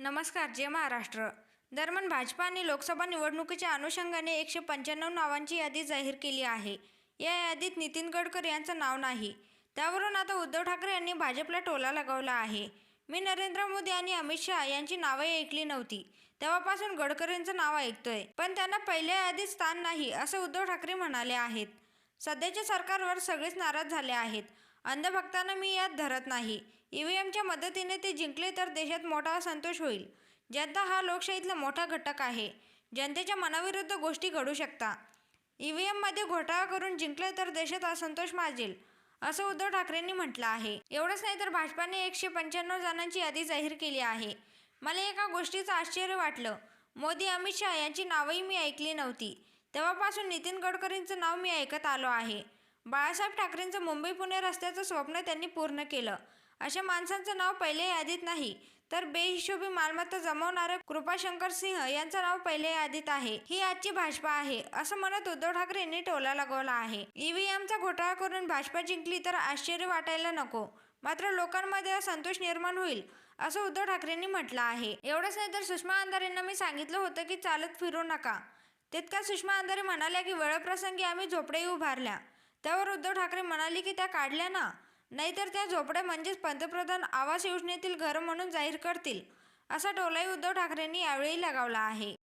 नमस्कार जय महाराष्ट्र. दरम्यान भाजपाने लोकसभा निवडणुकीच्या अनुषंगाने एकशे पंच्याण्णव नावांची यादी जाहीर केली आहे. या यादीत नितीन गडकरी यांचं नाव नाही. त्यावरून आता उद्धव ठाकरे यांनी भाजपला टोला लगावला आहे. मी नरेंद्र मोदी आणि अमित शहा यांची नावं ऐकली नव्हती. तेव्हापासून गडकरींचं नाव ऐकतोय. पण त्यांना पहिल्या यादीत स्थान नाही असं उद्धव ठाकरे म्हणाले आहेत. सध्याच्या सरकारवर सगळेच नाराज झाले आहेत. अंधभक्तांना मी यात धरत नाही. ई व्ही एमच्या मदतीने ते जिंकले तर देशात मोठा संतोष होईल. जनता हा लोकशाहीतला मोठा घटक आहे. जनतेच्या मनाविरुद्ध गोष्टी घडू शकता. ई व्ही एममध्ये घोटाळा करून जिंकले तर देशात असंतोष माजेल असं उद्धव ठाकरेंनी म्हटलं आहे. एवढंच नाही तर भाजपाने एकशे पंच्याण्णव जणांची यादी जाहीर केली आहे. मला एका गोष्टीचं आश्चर्य वाटलं. मोदी अमित शहा यांची नावही मी ऐकली नव्हती. तेव्हापासून नितीन गडकरींचं नाव मी ऐकत आलो आहे. बाळासाहेब ठाकरेंचं मुंबई पुणे रस्त्याचं स्वप्न त्यांनी पूर्ण केलं. अशा माणसांचं नाव पहिल्या यादीत नाही तर बेहिशोबी मालमत्ता जमवणाऱ्या कृपाशंकर सिंह यांचं नाव पहिल्या यादीत आहे. ही आजची भाजपा आहे असं म्हणत उद्धव ठाकरे यांनी टोला लगवला आहे. ईव्हीएमचा घोटाळा करून भाजपा जिंकली तर आश्चर्य वाटायला नको. मात्र लोकांमध्ये संतोष निर्माण होईल असं उद्धव ठाकरेंनी म्हटलं आहे. एवढंच नाही तर सुषमा अंधारेंना मी सांगितलं होतं की चालत फिरू नका. तितक्या सुषमा अंधारे म्हणाल्या की वेळप्रसंगी आम्ही झोपडेही उभारल्या. त्यावर उद्धव ठाकरे म्हणाले की त्या काढल्या ना. नाहीतर त्या झोपड्या म्हणजेच पंतप्रधान आवास योजनेतील घरं म्हणून जाहीर करतील. असा टोलाही उद्धव ठाकरेंनी यावेळी लगावला आहे.